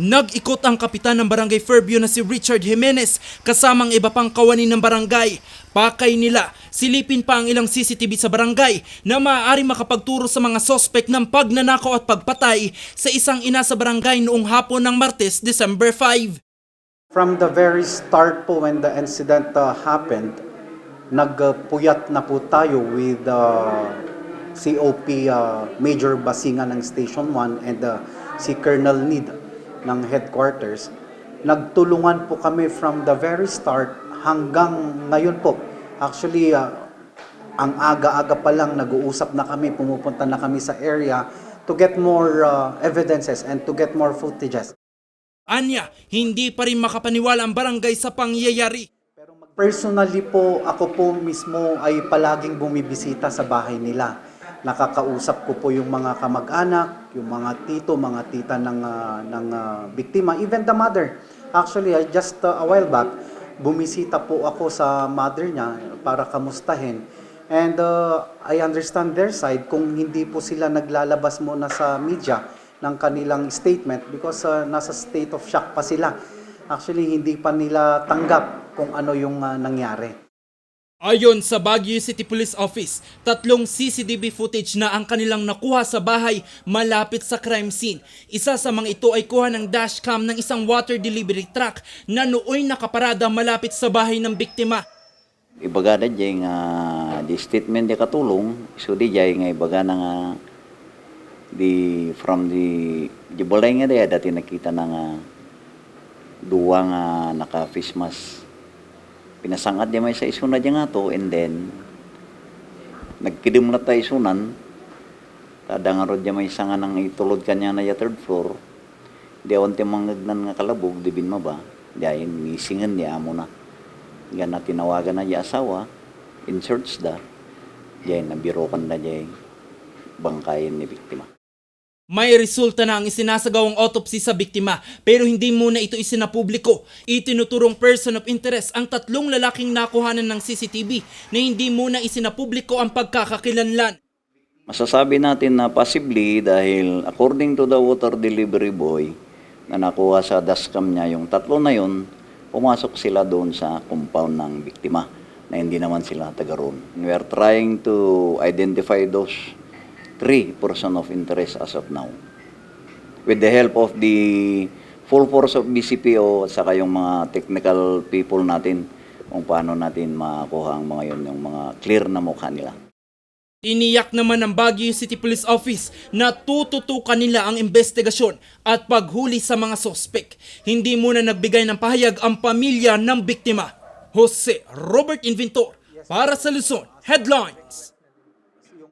Nag-ikot ang kapitan ng barangay Fairview na si Richard Jimenez kasamang iba pang kawani ng barangay. Pakay nila, silipin pa ang ilang CCTV sa barangay na maaari makapagturo sa mga sospek ng pagnanakaw at pagpatay sa isang ina sa barangay noong hapon ng Martes, December 5. From the very start po when the incident uh, happened, nagpuyat na po tayo with uh, COP uh, Major Basinga ng Station 1 and uh, si Colonel Need ng headquarters. Nagtulungan po kami from the very start hanggang ngayon po. Actually, uh, ang aga-aga pa lang nag-uusap na kami, pumupunta na kami sa area to get more uh, evidences and to get more footages. Anya, hindi pa rin makapaniwala ang barangay sa pangyayari. Personally po, ako po mismo ay palaging bumibisita sa bahay nila. Nakakausap ko po yung mga kamag-anak, yung mga tito, mga tita ng, ah, ng ah, biktima, even the mother. Actually, I just ah, a while back, bumisita po ako sa mother niya para kamustahin. And uh, I understand their side kung hindi po sila naglalabas muna sa media ng kanilang statement because uh, nasa state of shock pa sila. Actually, hindi pa nila tanggap kung ano yung uh, nangyari. Ayon sa Baguio City Police Office, tatlong CCTV footage na ang kanilang nakuha sa bahay malapit sa crime scene. Isa sa mga ito ay kuha ng dashcam ng isang water delivery truck na nooy nakaparada malapit sa bahay ng biktima. Ibaga na dyan nga di statement di katulong, so di jay nga ibaga na nga di from the di balay nga daya dati nakita na nga duwa nga naka face mask pinasangat di may sa isuna di nga to and then nagkidim na tayo isunan. Kada nga rod di may isa nga nang itulod kanya na ya third floor. Di awan ti mangagnan nga kalabog di bin maba. Di ay misingan di amo na. Nga na tinawagan na di asawa. In search da. Di ay nabirokan na ay bangkayin ni biktima May resulta na ang isinasagawang autopsy sa biktima pero hindi muna ito isinapubliko. Itinuturong person of interest ang tatlong lalaking nakuhanan ng CCTV na hindi muna isinapubliko ang pagkakakilanlan. Masasabi natin na possibly dahil according to the water delivery boy na nakuha sa dashcam niya, yung tatlo na yun, pumasok sila doon sa compound ng biktima na hindi naman sila taga roon. We are trying to identify those of interest as of now. With the help of the full force of BCPO at saka yung mga technical people natin kung paano natin makakuha ang mga yun, yung mga clear na mukha nila. Iniyak naman ng Baguio City Police Office na tututukan nila ang investigasyon at paghuli sa mga sospek. Hindi muna nagbigay ng pahayag ang pamilya ng biktima. Jose Robert Inventor para sa Luzon Headlines.